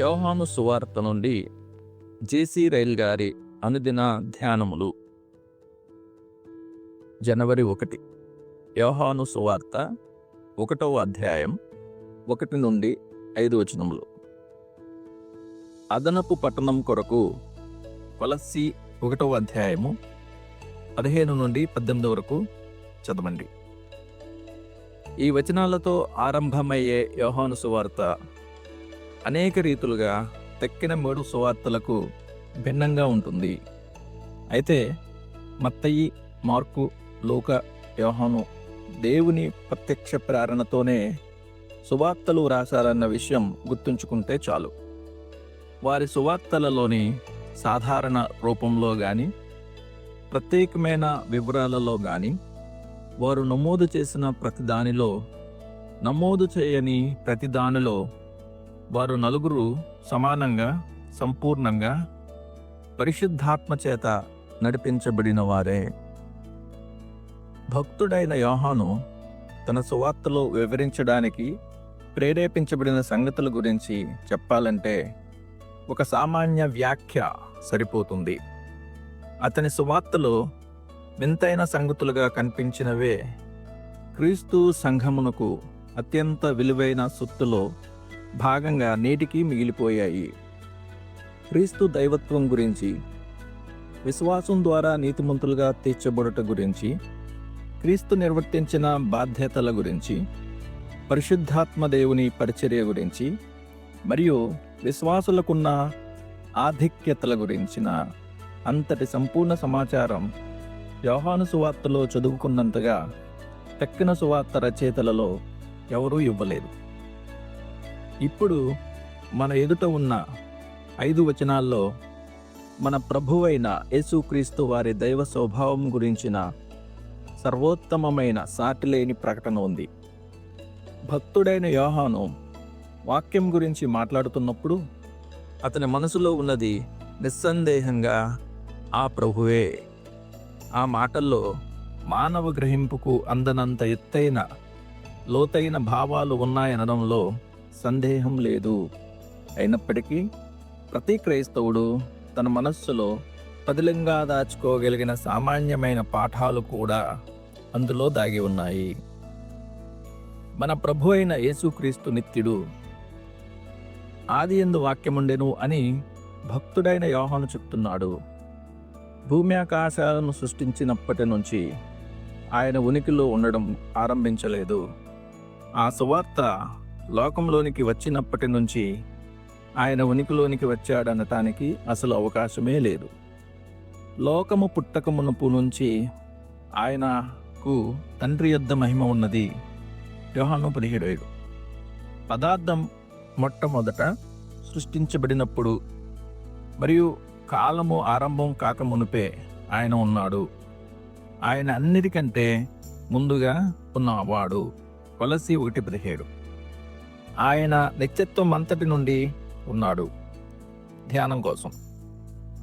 యోహాను సువార్త నుండి జేసీ రైల్ గారి అనుదిన ధ్యానములు. జనవరి ఒకటి. యోహాను సువార్త ఒకటవ అధ్యాయం ఒకటి నుండి ఐదు వచనములు. అదనపు పట్టణం కొరకు కొలస్సి ఒకటవ అధ్యాయము పదిహేను నుండి పద్దెనిమిది వరకు చదవండి. ఈ వచనాలతో ఆరంభమయ్యే యోహాను సువార్త అనేక రీతులుగా తెక్కిన మూడు సువార్తలకు భిన్నంగా ఉంటుంది. అయితే మత్తయి మార్కు లోక వ్యూహను దేవుని ప్రత్యక్ష ప్రేరణతోనే సువార్తలు రాశారన్న విషయం గుర్తుంచుకుంటే చాలు. వారి సువార్తలలోని సాధారణ రూపంలో కానీ ప్రత్యేకమైన వివరాలలో కానీ వారు నమోదు చేసిన ప్రతిదానిలో నమోదు చేయని ప్రతిదానిలో వారు నలుగురు సమానంగా సంపూర్ణంగా పరిశుద్ధాత్మ చేత నడిపించబడిన వారే. భక్తుడైన యోహాను తన సువార్తలో వివరించడానికి ప్రేరేపించబడిన సంగతుల గురించి చెప్పాలంటే ఒక సామాన్య వ్యాఖ్య సరిపోతుంది. అతని సువార్తలో వింతైన సంగతులుగా కనిపించినవే క్రీస్తు సంఘమునకు అత్యంత విలువైన సొత్తులో భాగంగా నేటికి మిగిలిపోయాయి. క్రీస్తు దైవత్వం గురించి విశ్వాసం ద్వారా నీతిమంతులుగా తీర్చబడుట గురించి క్రీస్తు నిర్వర్తించిన బాధ్యతల గురించి పరిశుద్ధాత్మ దేవుని పరిచర్య గురించి మరియు విశ్వాసులకున్న ఆధిక్యతల గురించిన అంతటి సంపూర్ణ సమాచారం యోహాను సువార్తలో చదువుకున్నంతగా తక్కిన సువార్త రచయితలలో ఎవరూ ఇవ్వలేదు. ఇప్పుడు మన ఎదుట ఉన్న ఐదు వచనాల్లో మన ప్రభువైన యేసుక్రీస్తు వారి దైవ స్వభావం గురించిన సర్వోత్తమమైన సాటిలేని ప్రకటన ఉంది. భక్తుడైన యోహాను వాక్యం గురించి మాట్లాడుతున్నప్పుడు అతని మనసులో ఉన్నది నిస్సందేహంగా ఆ ప్రభువే. ఆ మాటల్లో మానవ గ్రహింపుకు అందనంత ఎత్తైన లోతైన భావాలు ఉన్నాయనడంలో సందేహం లేదు. అయినప్పటికీ ప్రతి క్రైస్తవుడు తన మనస్సులో పదిలంగా దాచుకోగలిగిన సామాన్యమైన పాఠాలు కూడా అందులో దాగి ఉన్నాయి. మన ప్రభు అయిన యేసుక్రీస్తు నిత్యుడు ఆది ఎందు వాక్యముండెను అని భక్తుడైన యోహాను చెప్తున్నాడు. భూమి ఆకాశాలను సృష్టించినప్పటి నుంచి ఆయన ఉనికిలో ఉండడం ఆరంభించలేదు. ఆ సువార్త లోకంలోనికి వచ్చినప్పటి నుంచి ఆయన ఉనికిలోనికి వచ్చాడనటానికి అసలు అవకాశమే లేదు. లోకము పుట్టకమునపు నుంచి ఆయనకు తండ్రి యొద్ద మహిమ ఉన్నది యోహాను పదిహేడు పదార్థం మొట్టమొదట సృష్టించబడినప్పుడు మరియు కాలము ఆరంభం కాకమునుపే ఆయన ఉన్నాడు. ఆయన అన్నిటికంటే ముందుగా ఉన్నవాడు కొలసి ఒకటి పదిహేడు. ఆయన నిత్యత్వం అంతటి నుండి ఉన్నాడు. ధ్యానం కోసం.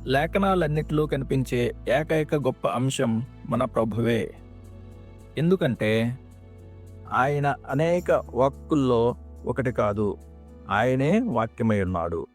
లేఖనాలన్నిటిలో కనిపించే ఏకైక గొప్ప అంశం మన ప్రభువే. ఎందుకంటే ఆయన అనేక వాక్కుల్లో ఒకటి కాదు. ఆయనే వాక్యమై ఉన్నాడు.